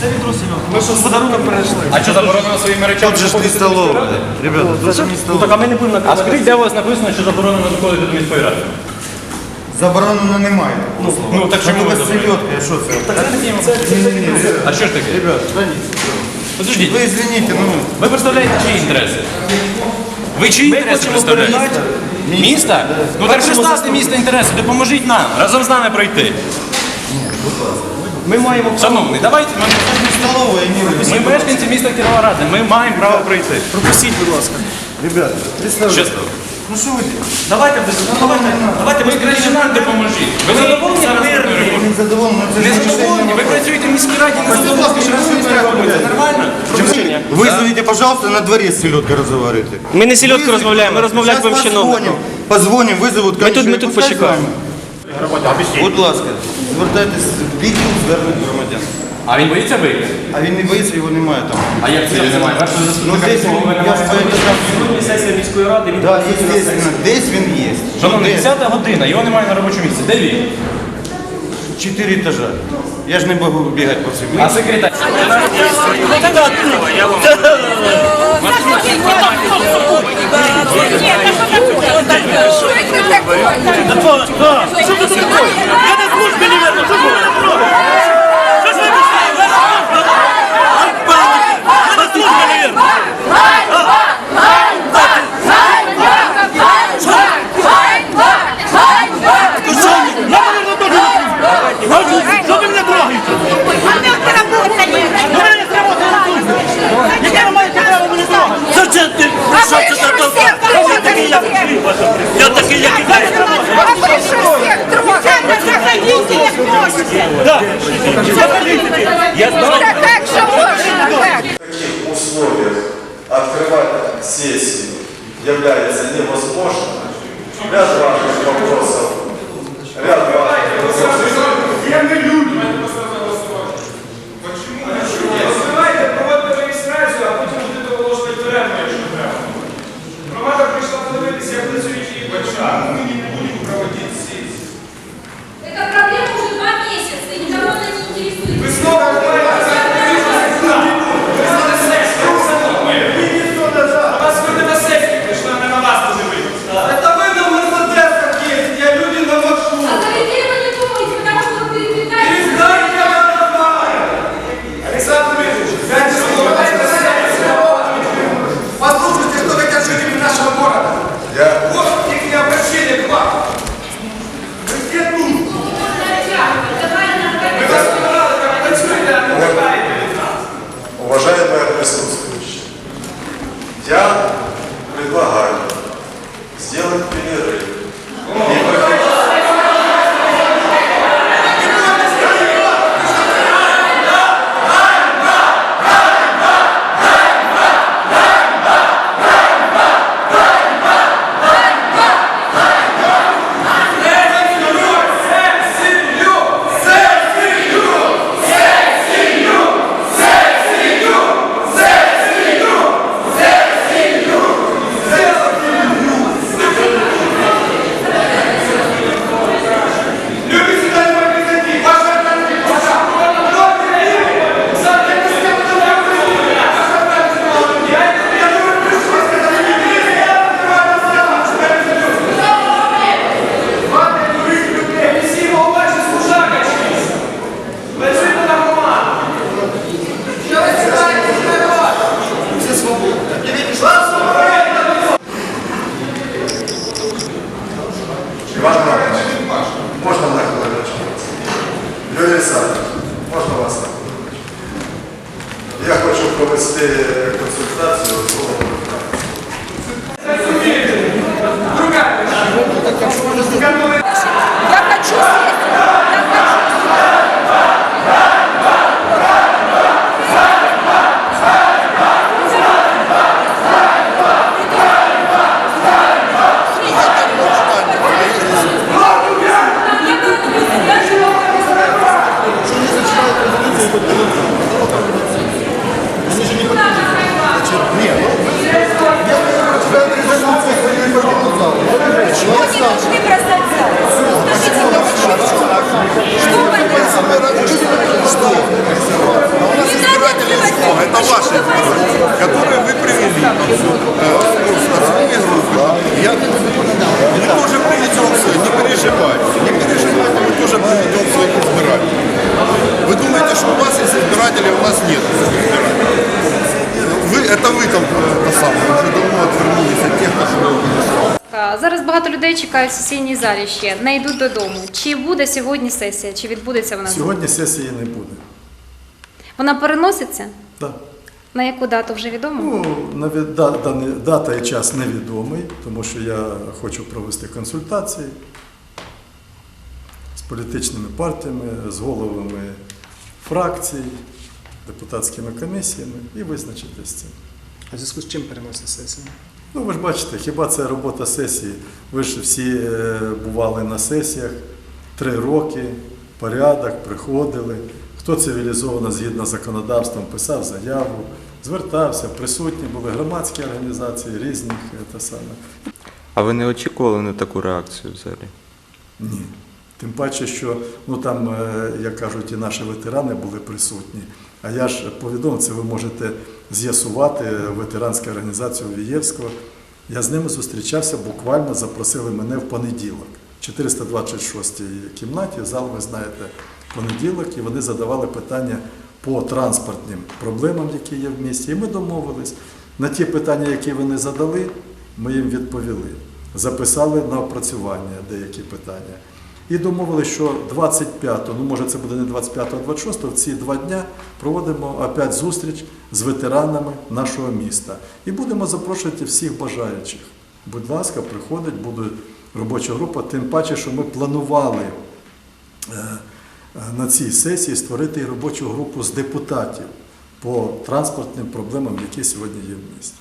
Це відро Серега. Ми що з подарунок перейшли. А що заборонено своїми речами? Тут же ж не столовая. Ребята, тут же не Ну так а ми не будемо А накривати. скажіть, де у вас написано, що заборонено заходити до міської ради? Заборонено немає. Ну так чому ви Це заборонено? селедка, що це? А що ж таке? Ребят, Подождіть, ви извините, ну, ви представляєте чиї інтереси? Ви чиї інтереси представляєте? Міста? Ну так представте місто інтереси, допоможіть нам, разом з нами пройти. Ми маємо Шановний, давайте ми, ми мешканці міста Кіровогради, ми маємо право пройти. пропустіть, будь ласка. Ребята, представляете. Чесно. Ну що ви робите? Давайте, без- давайте, давайте Ви краще нам допоможіть. Ви задоволені транспортною Я не задоволений, ну, це Не ж задоволені? Ви працюєте в міській раді, не задоволені, що ви робите. Нормально? Вызовите, пожалуйста, на дворе с селедкой разговаривайте. Ми не сільотку розмовляємо, ми розмовляємо Сейчас будемо чиновником. позвоним, позвоним, вызовут Ми тут, ми тут почекаємо. Будь ласка, звертайтесь в відділ звернень громадян. А він боїться вийти? А він не боїться, його немає там. А як це його немає? Першого Ну, заступника десь він, я немає. ж. Сьогодні сесія міської ради, він Да, естественно, десь він є. Шановний, Де? 10 година, його немає на робочому місці. Де він? Чотири етажа. Я ж не можу бігати по всім. А секретар? Это такое? Что это такое? Сессию является невозможным. Ряд важных вопросов. Ряд Почему они? Что понятно? Что? Не надо. Это ваши, которые вы привели. Мы тоже приведем не переживайте. Не переживайте, мы тоже приведем своих избирателей. Вы думаете, что у вас есть избирателей, у нас нет. Зараз багато людей чекають в сесійній залі ще, не йдуть додому. Чи буде сьогодні сесія, чи відбудеться вона? Сьогодні сесії не буде. Вона переноситься? Так. На яку дату вже відомо? Ну, дата і час невідомий, тому що я хочу провести консультації з політичними партіями, з головами фракцій, депутатськими комісіями і визначитися з цим. А в зв'язку з чим переносить сесію? Ну, ви ж бачите, хіба це робота сесії? Ви ж всі е, бували на сесіях три роки, порядок, приходили. Хто цивілізовано згідно з законодавством писав заяву, звертався, присутні були громадські організації різних те саме. А ви не очікували на таку реакцію взагалі? Ні. Тим паче, що ну там, е, як кажуть, і наші ветерани були присутні. А я ж повідомив, це ви можете з'ясувати ветеранська організація Вієвського. Я з ними зустрічався, буквально запросили мене в понеділок. 426-й кімнаті, зал, ви знаєте, понеділок, і вони задавали питання по транспортним проблемам, які є в місті. І ми домовились. На ті питання, які вони задали, ми їм відповіли. Записали на опрацювання деякі питання. І домовилися, що 25-го, ну може це буде не 25-го, а 26-го, в ці два дня проводимо опять зустріч з ветеранами нашого міста. І будемо запрошувати всіх бажаючих. Будь ласка, приходить, буде робоча група, тим паче, що ми планували е, е, на цій сесії створити робочу групу з депутатів по транспортним проблемам, які сьогодні є в місті.